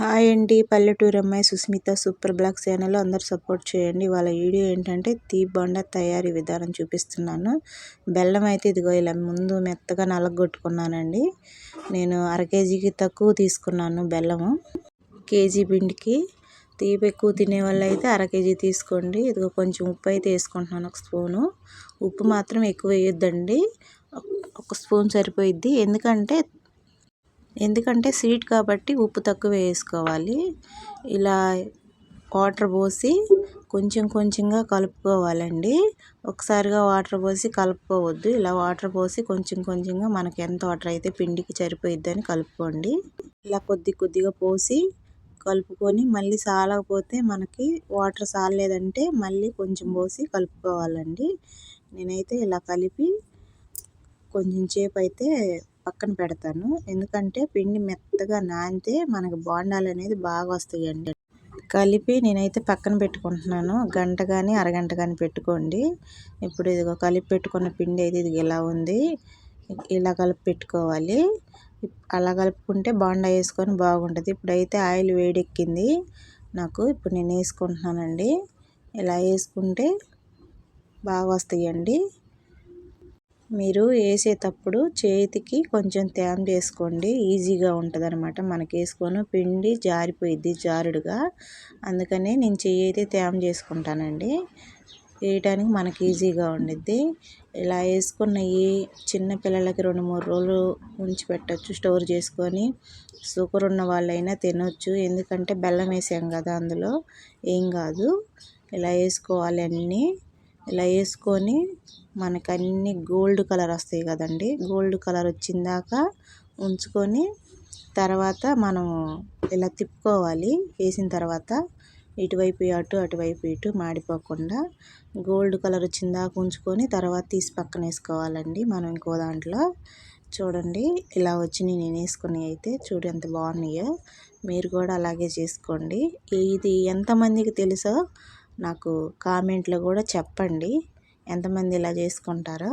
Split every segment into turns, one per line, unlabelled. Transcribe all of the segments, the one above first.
Hi అండి. పల్లెటూరు అమ్మాయి సుస్మిత సూపర్ బ్లాక్ ఛానల్ అందరు సపోర్ట్ చేయండి. వాళ్ళ వీడియో ఏంటంటే తీ బొండ తయారీ విధానం చూపిస్తున్నాను. బెల్లం అయితే ఇదిగో ఇలా ముందు మెత్తగా నలగొట్టుకున్నానండి. నేను అర కేజీకి తక్కువ తీసుకున్నాను బెల్లము. కేజీ పిండికి తీపి ఎక్కువ తినే వాళ్ళు అయితే అర కేజీ తీసుకోండి. ఇదిగో కొంచెం ఉప్పు అయితే వేసుకుంటున్నాను ఒక స్పూను. ఉప్పు మాత్రం ఎక్కువ వేయొద్దండి. ఒక స్పూన్ సరిపోయిద్ది. ఎందుకంటే ఎందుకంటే స్వీట్ కాబట్టి ఉప్పు తక్కువ వేసుకోవాలి. ఇలా వాటర్ పోసి కొంచెం కొంచెంగా కలుపుకోవాలండి. ఒకసారిగా వాటర్ పోసి కలుపుకోవద్దు. ఇలా వాటర్ పోసి కొంచెం కొంచెంగా మనకి ఎంత వాటర్ అయితే పిండికి సరిపోయిద్దని కలుపుకోండి. ఇలా కొద్ది కొద్దిగా పోసి కలుపుకొని మళ్ళీ సాలకపోతే మనకి వాటర్ సాలలేదంటే మళ్ళీ కొంచెం పోసి కలుపుకోవాలండి. నేనైతే ఇలా కలిపి కొంచెం సేపు అయితే పక్కన పెడతాను. ఎందుకంటే పిండి మెత్తగా నానితే మనకు బోండాలు అనేది బాగా వస్తాయండి. కలిపి నేనైతే పక్కన పెట్టుకుంటున్నాను. గంట కానీ అరగంట కానీ పెట్టుకోండి. ఇప్పుడు ఇదిగో కలిపి పెట్టుకున్న పిండి అయితే ఇది ఇలా ఉంది. ఇలా కలిపి పెట్టుకోవాలి. అలా కలుపుకుంటే బాండా వేసుకొని బాగుంటుంది. ఇప్పుడైతే ఆయిల్ వేడెక్కింది. నాకు ఇప్పుడు నేను వేసుకుంటున్నానండి. ఇలా వేసుకుంటే బాగా వస్తాయండి. మీరు వేసేటప్పుడు చేతికి కొంచెం తేమ చేసుకోండి ఈజీగా ఉంటుంది అనమాట మనకి వేసుకొని. పిండి జారిపోయిద్ది జారుడుగా. అందుకనే నేను చెయ్యి అయితే తేమ చేసుకుంటానండి. వేయటానికి మనకి ఈజీగా ఉండిద్ది. ఇలా వేసుకున్నవి చిన్న పిల్లలకి రెండు మూడు రోజులు ఉంచి పెట్టచ్చు. స్టోర్ చేసుకొని షుగర్ ఉన్న వాళ్ళైనా తినొచ్చు. ఎందుకంటే బెల్లం వేసాం కదా అందులో. ఏం కాదు. ఇలా వేసుకోవాలి అన్నీ. ఇలా వేసుకొని మనకు అన్నీ గోల్డ్ కలర్ వస్తాయి కదండి. గోల్డ్ కలర్ వచ్చిందాక ఉంచుకొని తర్వాత మనం ఇలా తిప్పుకోవాలి. వేసిన తర్వాత ఇటువైపు అటు అటువైపు ఇటు మాడిపోకుండా గోల్డ్ కలర్ వచ్చిందాక ఉంచుకొని తర్వాత తీసి పక్కన వేసుకోవాలండి. మనం ఇంకో దాంట్లో చూడండి. ఇలా వచ్చినాయి నేను వేసుకుని అయితే చూడు ఎంత బాగున్నాయో. మీరు కూడా అలాగే చేసుకోండి. ఇది ఎంతమందికి తెలుసో నాకు కామెంట్లో కూడా చెప్పండి. ఎంతమంది ఇలా చేసుకుంటారో.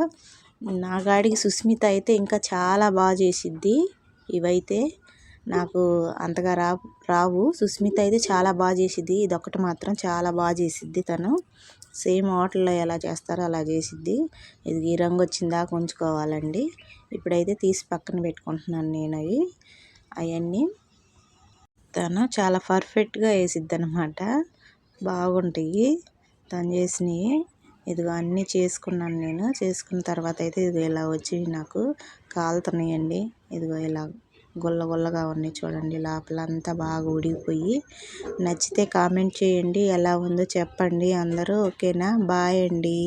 నా గాడికి సుస్మిత అయితే ఇంకా చాలా బాగా చేసిద్ది. ఇవైతే నాకు అంతగా రా రావు. సుస్మిత అయితే చాలా బాగా చేసిద్ది. ఇదొకటి మాత్రం చాలా బాగా చేసిద్ది తను. సేమ్ హోటల్లో ఎలా చేస్తారో అలా చేసిద్ది. ఇది ఈ రంగు వచ్చిందా ఉంచుకోవాలండి ఇప్పుడైతే తీసి పక్కన పెట్టుకుంటున్నాను నేను అవి. అవన్నీ తను చాలా పర్ఫెక్ట్గా వేసిద్ది అనమాట బాగుంటాయి. తను చేసినవి ఇదిగో అన్నీ చేసుకున్నాను నేను. చేసుకున్న తర్వాత అయితే ఇదిగో ఇలా వచ్చి నాకు. కాలుతున్నాయండి. ఇదిగో ఇలా గుల్ల గుల్లగా ఉన్నాయి చూడండి. లోపల అంతా బాగా ఉడిగిపోయి నచ్చితే కామెంట్ చేయండి. ఎలా ఉందో చెప్పండి అందరూ. ఓకేనా? బాయ్ అండి.